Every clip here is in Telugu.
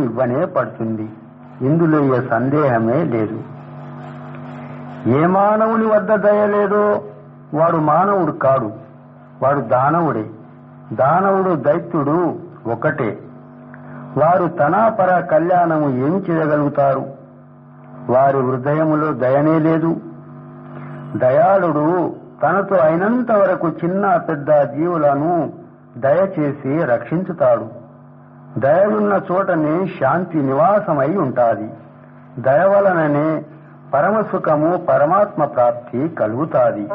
ఇవ్వనే పడుతుంది. ఇందులో ఏ సందేహమే లేదు. ఏ మానవుని వద్ద దయ లేదో వాడు మానవుడు కాడు. వాడు దానవుడే. దానవుడు దైత్యుడు ఒకటే. వారు తనాపర కళ్యాణము ఏమి చేయగలుగుతారు? వారి హృదయములో దయనే లేదు. దయాళుడు తనతో అయినంత వరకు చిన్న పెద్ద జీవులను దయచేసి రక్షించుతాడు. దయలున్న చోటనే శాంతి నివాసమై ఉంటాది. దయ వలననే పరమసుఖము పరమాత్మ ప్రాప్తి కలుగుతాది.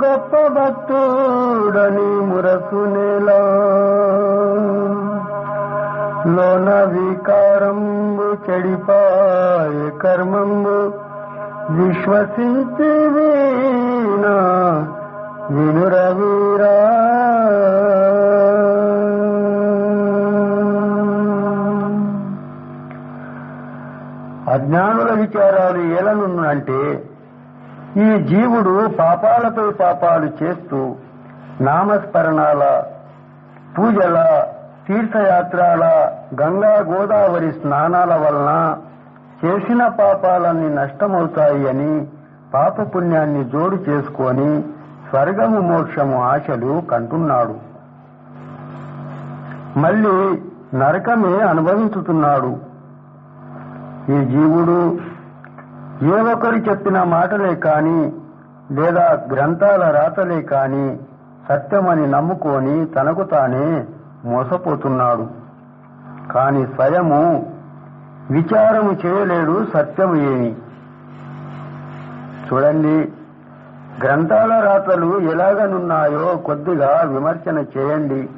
గొప్ప భక్తుడని మురసునేలా లోన వికారంబు చెడిపాయ కర్మంబు విశ్వసించి వీణ వినురవీరా అజ్ఞానుల విచారాలు ఏలనున్నంటే ఈ జీవుడు పాపాలపై పాపాలు చేస్తూ నామస్మరణాల పూజల తీర్థయాత్రల గంగా గోదావరి స్నానాల వలన చేసిన పాపాలన్నీ నష్టమవుతాయి అని పాపపుణ్యాన్ని జోడు చేసుకొని స్వర్గము మోక్షము ఆశలు కంటున్నాడు. మళ్ళీ నరకమే అనుభవించుతున్నాడు. ఈ జీవుడు ఏ ఒక్కరు చెప్పిన మాటలే కాని లేదా గ్రంథాల రాతలే కాని సత్యమని నమ్ముకొని తనకు తానే మోసపోతున్నాడు. కాని స్వయము విచారము చేయలేడు సత్యము ఏమి? చూడండి గ్రంథాల రాతలు ఎలాగనున్నాయో కొద్దిగా విమర్శన చేయండి.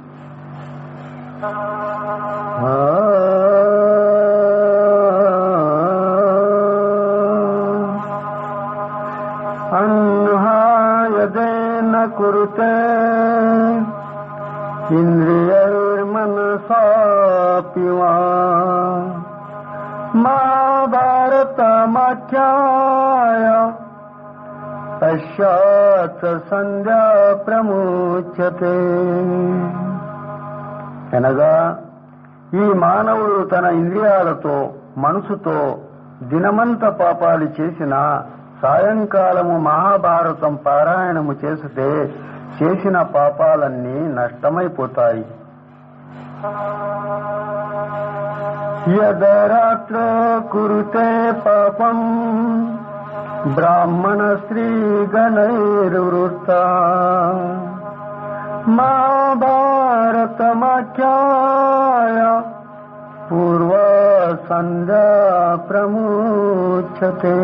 అన్హాయదేన కురుతే ఇంద్రియర్మనసాపివా మా భారతమాఖ్యాయ పశ్చాత్ సంధ్యా ప్రముచ్యతే అనగా ఈ మానవుడు తన ఇంద్రియాలతో మనసుతో దినమంత పాపాలు చేసిన సాయంకాలము మహాభారతం పారాయణము చేస్తే చేసిన పాపాలన్నీ నష్టమైపోతాయి. యదరాత్ర కురుతే పాపం బ్రాహ్మణ స్త్రీ గణైర్వృత్త మహాభారతమాఖ్యాయ పూర్వ సంధ్యా ప్రముచ్యతే.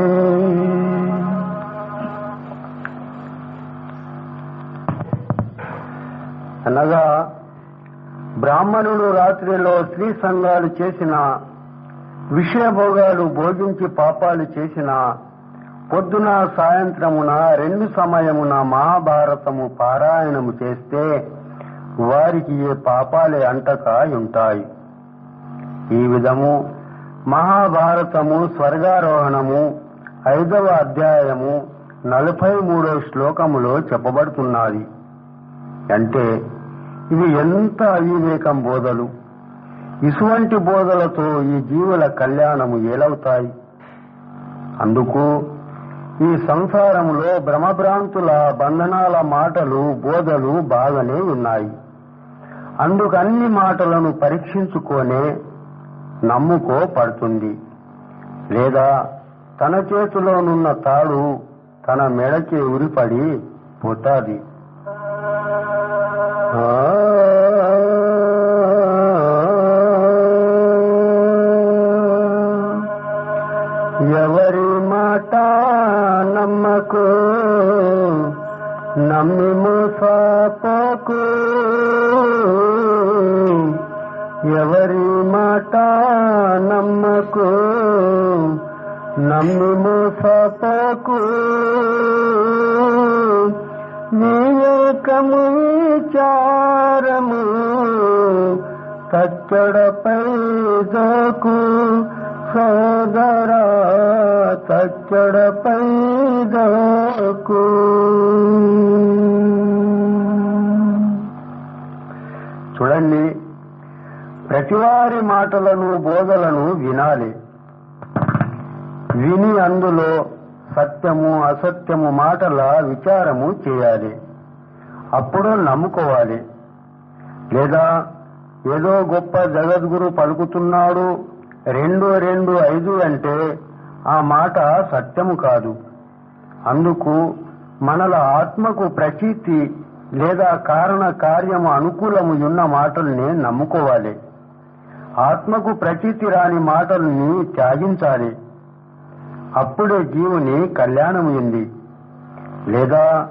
అనగా బ్రాహ్మణుడు రాత్రిలో స్త్రీ సంఘాలు చేసిన విషయభోగాలు భోగించి పాపాలు చేసిన పొద్దున సాయంత్రమున రెండు సమయమున మహాభారతము పారాయణము చేస్తే వారికి ఏ పాపాలే అంటక ఉంటాయి ఈ విధము మహాభారతము స్వర్గారోహణము ఐదవ అధ్యాయము నలభై మూడో శ్లోకములో చెప్పబడుతున్నది. అంటే ఇవి ఎంత అవివేకం బోధలు. ఇటువంటి బోధలతో ఈ జీవుల కళ్యాణము ఏలవుతాయి. అందుకు ఈ సంసారములో భ్రమభ్రాంతుల బంధనాల మాటలు బోధలు బాగానే ఉన్నాయి. అందుకు అన్ని మాటలను పరీక్షించుకొనే నమ్ముకో పడుతుంది లేదా తన చేతిలోనున్న తాడు తన మెడకి ఉరిపడి పోతాది ఎవరి మాట నమ్మకు నమ్మి మోసపోకు ఎవరి మాట నమ్మకు నమ్మి మోసపోకు వివేకము విచారము తచ్చడపై దోకు సోదరా తచ్చడపై దోకు ప్రతివారి మాటలను బోధలను వినాలి. విని అందులో సత్యము అసత్యము మాటల విచారము చేయాలి. అప్పుడు నమ్ముకోవాలి. లేదా ఏదో గొప్ప జగద్గురు పలుకుతున్నాడు రెండు రెండు ఐదు అంటే ఆ మాట సత్యము కాదు. అందుకు మనల ఆత్మకు ప్రచీతి లేదా కారణ కార్యము అనుకూలము ఉన్న మాటల్ని నమ్ముకోవాలి. ఆత్మకు ప్రచీతి రాని మాటల్ని త్యాగించాలి. అప్పుడే జీవుని కళ్యాణమైంది లేదా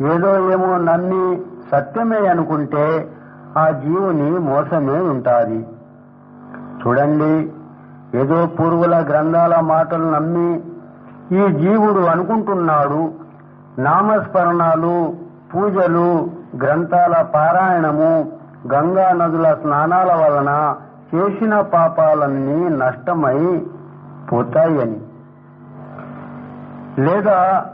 ఏదో ఏమో నమ్మి సత్యమే అనుకుంటే ఆ జీవుని మోసమే ఉంటాది. చూడండి ఏదో పూర్వుల గ్రంథాల మాటలు నమ్మి ఈ జీవుడు అనుకుంటున్నాడు. నామస్మరణాలు పూజలు గ్రంథాల పారాయణము గంగా నదుల స్నానాల వలన చేసిన పాపాలన్నీ నష్టమై పోతాయని. లేదా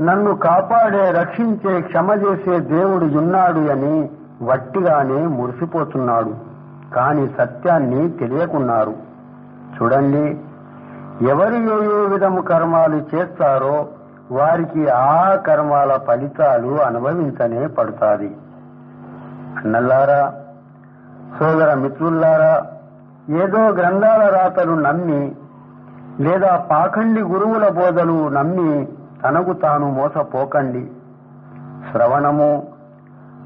నన్ను కాపాడే రక్షించే క్షమ చేసే దేవుడు ఉన్నాడు అని వట్టిగానే మురిసిపోతున్నాడు. కాని సత్యాన్ని తెలియకున్నారు. చూడండి ఎవరు ఏ ఏ విధము కర్మాలు చేస్తారో వారికి ఆ కర్మాల ఫలితాలు అనుభవించనే పడుతాది. అన్నల్లారా సోదర మిత్రుల్లారా ఏదో గ్రంథాల రాతలు నమ్మి లేదా పాఖండి గురువుల బోధలు నమ్మి తనకు తాను మోసపోకండి. శ్రవణము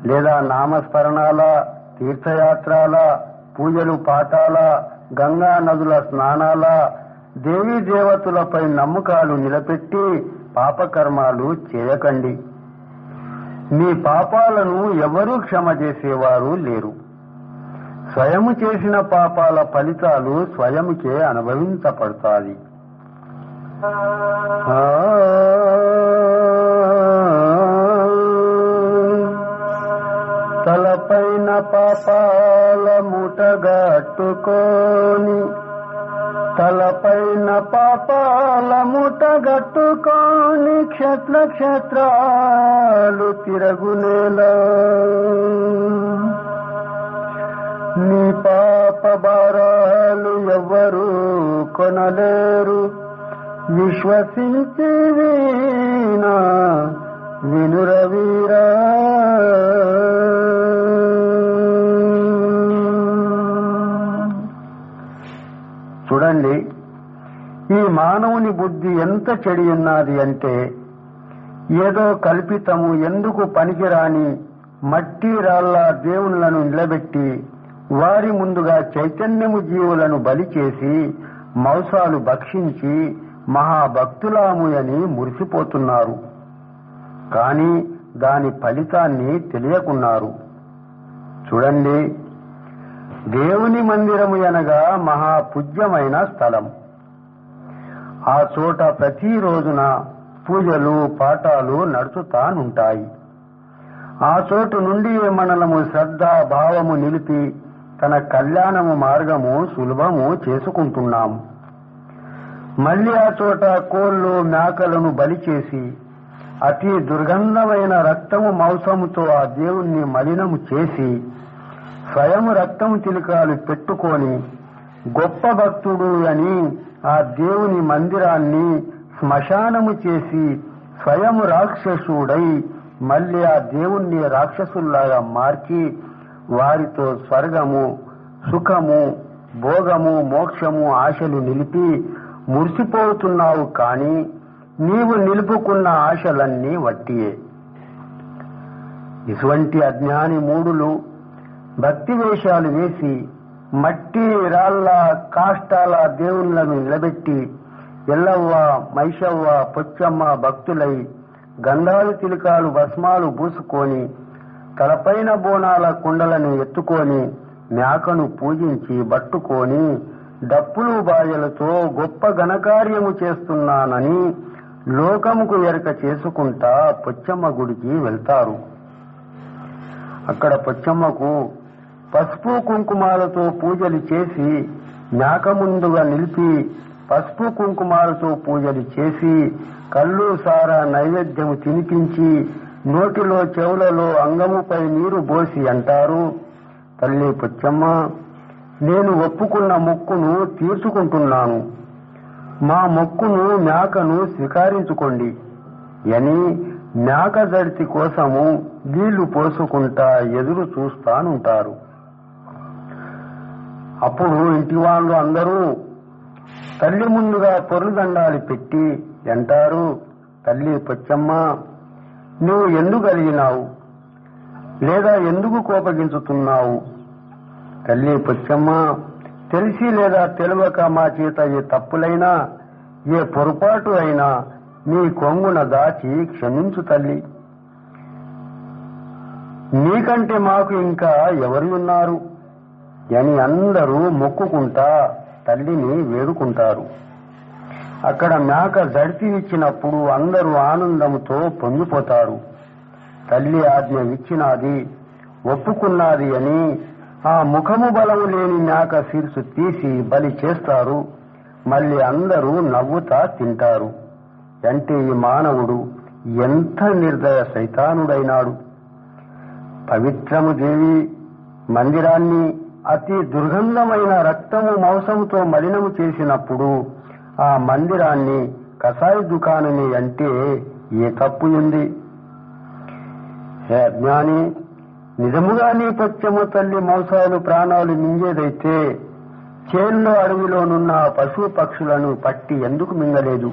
లేదా నామస్మరణాల తీర్థయాత్రాల పూజలు పాఠాల గంగా నదుల స్నానాల దేవీ దేవతలపై నమ్మకాలు నిలబెట్టి పాపకర్మాలు చేయకండి. మీ పాపాలను ఎవరూ క్షమ చేసేవారు లేరు. స్వయము చేసిన పాపాల ఫలితాలు స్వయముకే అనుభవించబడతాయి. తలపైన పాపాల ముటగట్టుకోని తలపైన పాపాల ముటగట్టుకోని క్షేత్ర క్షేత్రాలు తిరగునేలా నీ పాప భారాలు ఎవ్వరూ కొనలేరు. విశ్వసించి వీణా వినురవీరా చూడండి ఈ మానవుని బుద్ధి ఎంత చెడి ఉన్నది అంటే ఏదో కల్పితము ఎందుకు పనికిరాని మట్టి రాళ్ళ దేవుళ్ళను నిలబెట్టి వారి ముందుగా చైతన్యము జీవులను బలి చేసి మౌసాలు భక్షించి మహాభక్తులాముయని మురిసిపోతున్నారు. కాని దాని ఫలితాన్ని తెలియకున్నారు. చూడండి దేవుని మందిరము అనగా మహాపూజ్యమైన స్థలం. ఆ చోట ప్రతి రోజున పూజలు పాఠాలు నడుచుతానుంటాయి. ఆ చోటు నుండి మనలము శ్రద్ధ భావము నిలిపి తన కళ్యాణము మార్గము సులభము చేసుకుంటున్నాం. మళ్ళీ ఆ చోట కోళ్ళు మేకలను బలి చేసి అతి దుర్గంధమైన రక్తము మాంసముతో ఆ దేవుణ్ణి మలినము చేసి స్వయం రక్తము తిలకాలు పెట్టుకొని గొప్ప భక్తుడు అని ఆ దేవుని మందిరాన్ని శ్మశానము చేసి స్వయం రాక్షసుడై మళ్ళీ ఆ దేవుణ్ణి రాక్షసుల్లాగా మార్చి వారితో స్వర్గము సుఖము భోగము మోక్షము ఆశలు నిలిపి మురిసిపోతున్నావు కాని నీవు నిలుపుకున్న ఆశలన్నీ వట్టియే. ఇటువంటి అజ్ఞాని మూడులు భక్తి వేషాలు వేసి మట్టి రాళ్ళ కాష్టాల దేవుళ్ళను నిలబెట్టి ఎల్లవ్వ మైషవ్వ పొచ్చమ్మ భక్తులై గంధాలు తిలకాలు భస్మాలు పూసుకొని తలపైన బోనాల కుండలను ఎత్తుకొని మేకను పూజించి బట్టుకొని డప్పులు బాయలతో గొప్ప ఘనకార్యము చేస్తున్నానని లోకముకు ఎరక చేసుకుంటా పొచ్చమ్మ గుడికి వెళ్తారు. అక్కడ పొచ్చమ్మకు పసుపు కుంకుమాలతో పూజలు చేసి మేక ముందుగా నిలిపి పసుపు కుంకుమాలతో పూజలు చేసి కళ్ళు సారా నైవేద్యము తినిపించి నోటిలో చెవులలో అంగముపై నీరు పోసి అంటారు. తల్లి పుచ్చమ్మ నేను ఒప్పుకున్న మొక్కును తీర్చుకుంటున్నాను. మా మొక్కును మేకను స్వీకరించుకోండి. అని మేక జడితి కోసము నీళ్ళు పోసుకుంటా ఎదురు చూస్తానుంటారు. అప్పుడు ఇంటి వాళ్ళు అందరూ తల్లి ముందుగా పొరుదండాలు పెట్టి అంటారు. తల్లి పొచ్చమ్మ నువ్వు ఎందుకు కలిగినావు లేదా ఎందుకు కోపగించుతున్నావు? తల్లి పుచ్చమ్మ తెలిసి లేదా తెలియక మా చేత ఏ తప్పులైనా ఏ పొరపాటు అయినా నీ కొంగున దాచి క్షమించు తల్లి. నీకంటే మాకు ఇంకా ఎవరు ఉన్నారు? అని అందరూ మొక్కుకుంటా తల్లిని వేడుకుంటారు. అక్కడ మేక జడితి ఇచ్చినప్పుడు అందరూ ఆనందంతో పొంగిపోతారు. తల్లి ఆజ్ఞ ఇచ్చినది ఒప్పుకున్నది అని ఆ ముఖము బలము లేని మేక శిరసు తీసి బలి చేస్తారు. మళ్ళీ అందరూ నవ్వుతా తింటారు. అంటే ఈ మానవుడు ఎంత నిర్దయ సైతానుడైనాడు. పవిత్రము దేవి మందిరాన్ని అతి దుర్గంధమైన రక్తము మాంసముతో మలినము చేసినప్పుడు ఆ మందిరాన్ని కసాయి దుకాణమే అంటే ఏ తప్పు ఉంది? హే అజ్ఞాని నిజముగా నీ పచ్చము తల్లి మోసాలు ప్రాణాలు మింగేదైతే చేన్లో అడవిలోనున్న పశు పక్షులను పట్టి ఎందుకు మింగలేదు?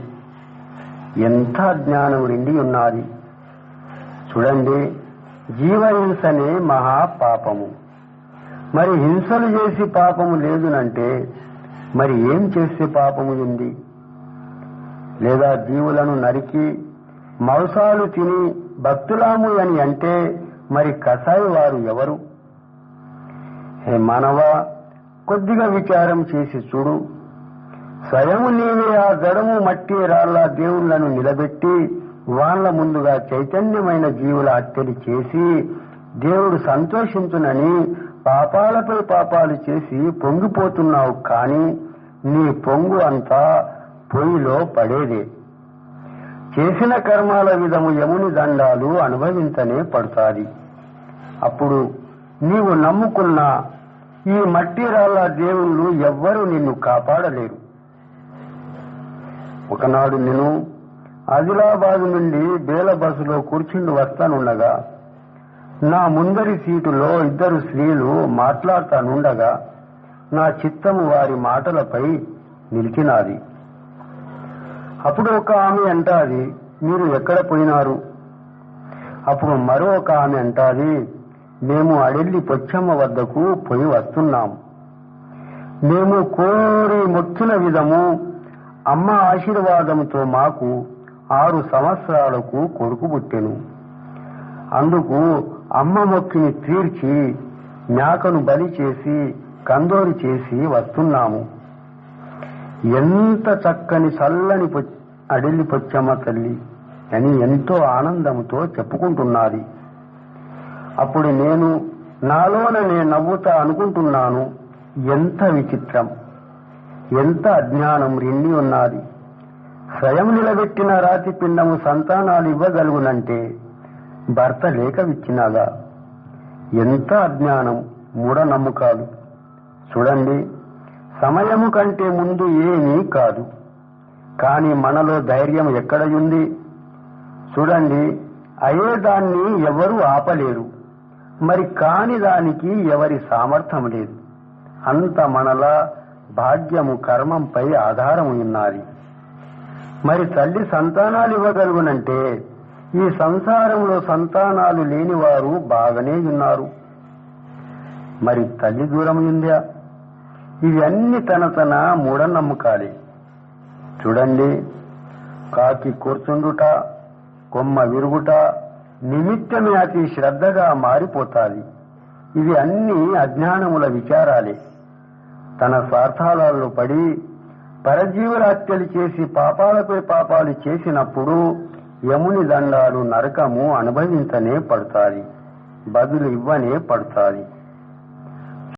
ఎంత జ్ఞానం నిండి ఉన్నది. చూడండి జీవహింసనే మహాపాపము. మరి హింసలు చేసి పాపము లేదునంటే మరి ఏం చేస్తే పాపము ఉంది? లేదా జీవులను నరికి మాంసాలు తిని భక్తులాము అని అంటే మరి కసాయి వారు ఎవరు? హే మానవ కొద్దిగా విచారం చేసి చూడు. స్వయము నీవే ఆ గడము మట్టి రాళ్ళ దేవుళ్ళను నిలబెట్టి వాళ్ళ ముందుగా చైతన్యమైన జీవుల హత్యలు చేసి దేవుడు సంతోషించునని పాపాలపై పాపాలు చేసి పొంగిపోతున్నావు కానీ నీ పొంగు అంతా పొయ్యిలో పడేదే. చేసిన కర్మాల విధము యముని దండాలు అనుభవించనే పడుతాది. అప్పుడు నీవు నమ్ముకున్న ఈ మట్టి రాళ్ళ దేవుళ్ళు ఎవ్వరూ నిన్ను కాపాడలేరు. ఒకనాడు నేను ఆదిలాబాద్ నుండి బేల బస్సులో కూర్చుండి వస్తానుండగా నా ముందరి సీటులో ఇద్దరు స్త్రీలు మాట్లాడతానుండగా నా చిత్తము వారి మాటలపై నిలిచినాది. అప్పుడు ఒక ఆమె అంటాది మీరు ఎక్కడ పోయినారు? అప్పుడు మరో ఒక ఆమె అంటాది మేము అడెల్లి పొచ్చమ్మ వద్దకు పోయి వస్తున్నాం. మేము కోరి మొక్కిన విధము అమ్మ ఆశీర్వాదంతో మాకు ఆరు సంవత్సరాలకు కొడుకు పుట్టెను. అందుకు అమ్మ మొక్కిని తీర్చి మేకను బలి చేసి కందోరి చేసి వస్తున్నాము. ఎంత చక్కని చల్లని పొ- పొచ్చమ్మ తల్లి అని ఎంతో ఆనందంతో చెప్పుకుంటున్నది. అప్పుడు నేను నాలోన నేను నవ్వుతా అనుకుంటున్నాను. ఎంత విచిత్రం ఎంత అజ్ఞానం రెండి ఉన్నది. స్వయం నిలబెట్టిన రాతి పిండము సంతానాలు ఇవ్వగలుగునంటే భర్త లేక విచ్చినాగా ఎంత అజ్ఞానం మూఢనమ్మకాలు. చూడండి సమయము కంటే ముందు ఏమీ కాదు. కాని మనలో ధైర్యం ఎక్కడయుంది? చూడండి అయ్యేదాన్ని ఎవరు ఆపలేరు. మరి కాని దానికి ఎవరి సామర్థ్యం లేదు. అంత మనల భాగ్యము కర్మంపై ఆధారం ఉన్నది మరి తల్లి సంతానాలు ఇవ్వగలుగునంటే ఈ సంసారంలో సంతానాలు లేనివారు బాగానే ఉన్నారు. మరి తల్లి దూరం ఉందా? ఇవన్నీ తన తన మూఢనమ్మకాలే. చూడండి కాకి కూర్చుండుట కొమ్మ విరుగుట నిమిత్తమే అతి శ్రద్ధగా మారిపోతాది. ఇవి అన్ని అజ్ఞానముల విచారాలే. తన స్వార్థాలలో పడి పరజీవుల హత్యలు చేసి పాపాలపై పాపాలు చేసినప్పుడు యముని దండాలు నరకము అనుభవించనే పడతాది. బదులు ఇవ్వనే పడతాది.